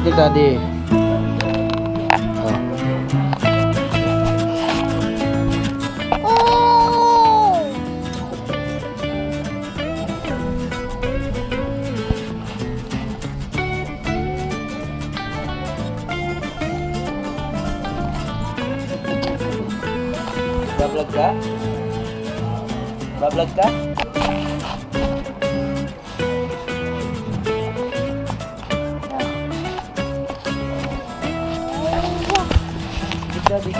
gamit ni daddy. Oh. Oh! Bablog ka? Ka? Daddy,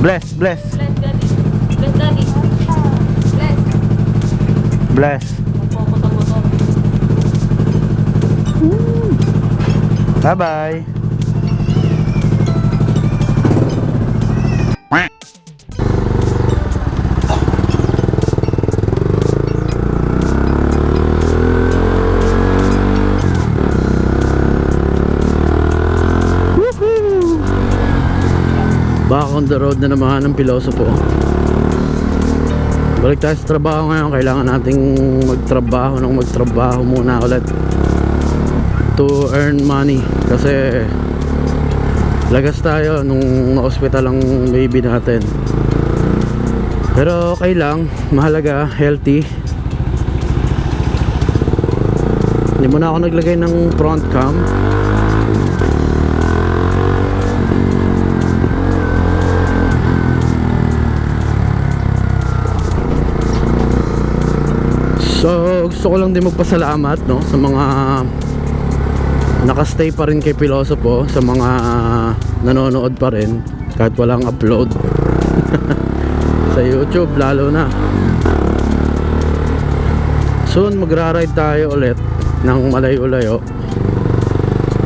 Bless, bless, Bless daddy. Bless daddy. Bless. bless. Magpapot ang motor. Bye-bye. Back on the road na naman ng pilosopo. Balik tayo sa trabaho ngayon. Kailangan nating magtrabaho ng magtrabaho muna ulit to earn money. Kasi lagas tayo nung na-hospital ang baby natin. Pero okay lang mahalaga healthy. Hindi mo na ako naglagay ng front cam. So gusto ko lang din magpasalamat no sa mga nakastay pa rin kay Pilosopo sa mga nanonood pa rin kahit walang upload. Sa YouTube lalo na. Soon magra-ride tayo ulit ng malayo-layo.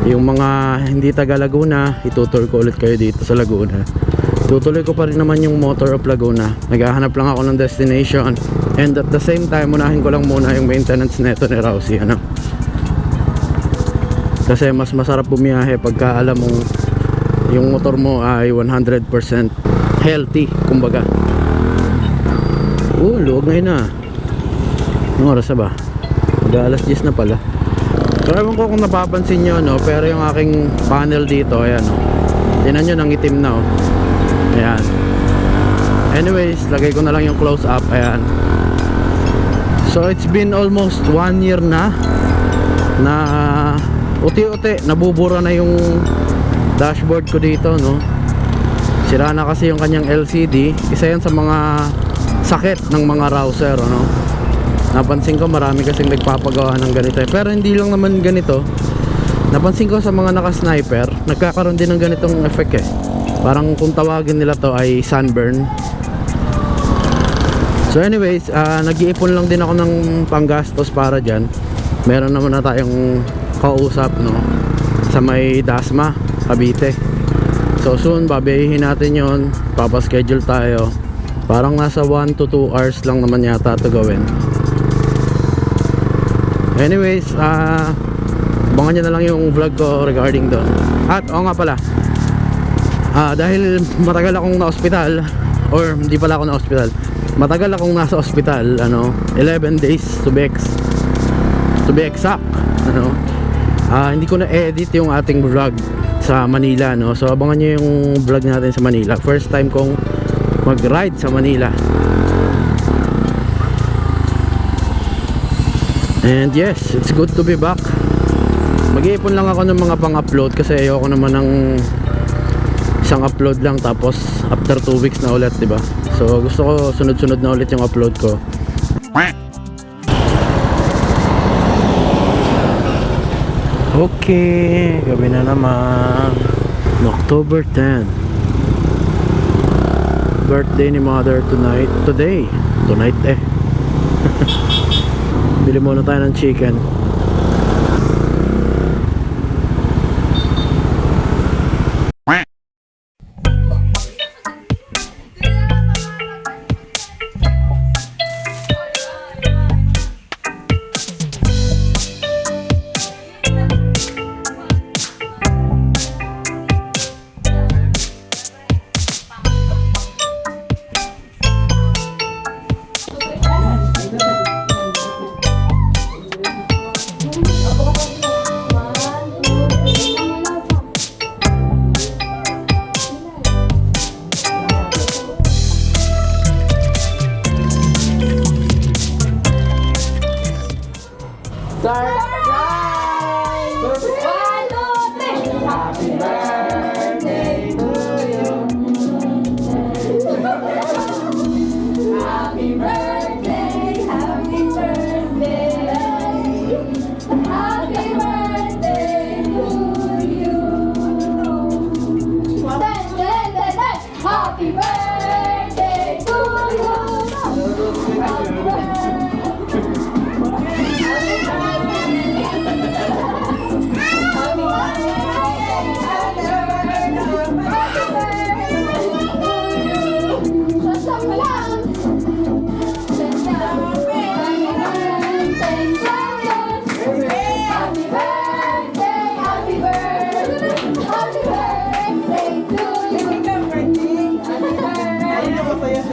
Yung mga hindi taga Laguna itutur ko ulit kayo dito sa Laguna. Tutuloy ko pa rin naman yung Motor of Laguna. Naghahanap lang ako ng destination. And at the same time unahin ko lang muna yung maintenance neto ni Rousey ano kasi mas masarap bumiyahe pagka alam mong yung motor mo ay 100% healthy kumbaga. Oh luwag ngayon na anong oras ba? Mag alas 10 na pala. So ewan ko kung napapansin nyo no? Pero yung aking panel dito ayan no tinan nyo nang itim na oh. Ayan. Anyways lagay ko na lang yung close up ayan. So it's been almost one year na na uti-uti nabubura na yung dashboard ko dito no? Sira na kasi yung kanyang LCD isa yan sa mga sakit ng mga rouser ano? Napansin ko marami kasing nagpapagawa ng ganito eh. pero hindi lang naman ganito. Napansin ko sa mga naka-sniper nagkakaroon din ng ganitong effect eh. Parang kung tawagin nila to ay sunburn. So anyways ah, nag-iipon lang din ako ng panggastos para dyan. Meron naman na tayong kausap no sa may Dasma Cavite. So soon babayihin natin yon papaschedule tayo. Parang nasa 1 to 2 hours lang naman yata ito gawin. Anyways ah abangan nyo na lang yung vlog ko regarding doon. At oo nga pala. Ah dahil matagal akong na hospital or hindi pala ako na hospital matagal akong nasa hospital ano 11 days to be ex to be exact ano ah hindi ko na edit yung ating vlog sa Manila no? So abangan nyo yung vlog natin sa Manila. First time kong mag ride sa Manila. And yes it's good to be back. Mag-iipon lang ako ng mga pang-upload kasi ayoko naman ng isang upload lang tapos after 2 weeks na ulit 'di ba? So gusto ko sunod-sunod na ulit yung upload ko Okay, gabi na naman. October 10. Birthday ni mother tonight. Today. Tonight eh. Bili muna tayo ng chicken.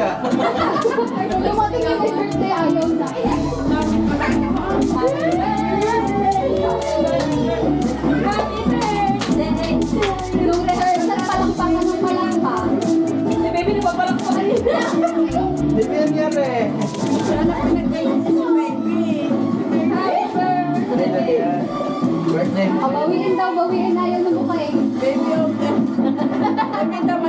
Siya. Dumating yung may birthday, ayaw na. Nung rehearsal pa lang pa, nung pa lang pa. Eh, baby, napapalang ko. Di ba nangyari? Happy birthday! Birthday bawiin daw, bawiin na yun ng mukha eh. Baby, okay. Maganda, maganda.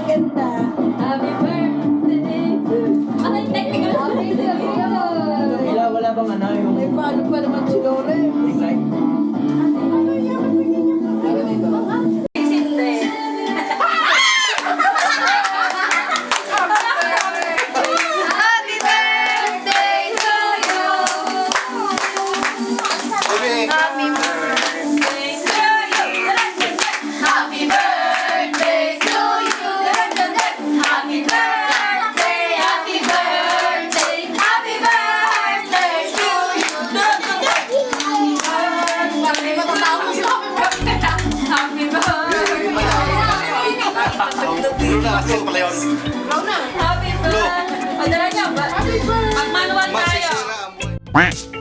Blue na pala yun. Happy birthday. Padala niya ba? Mag-manual tayo. Masisira ang buhay.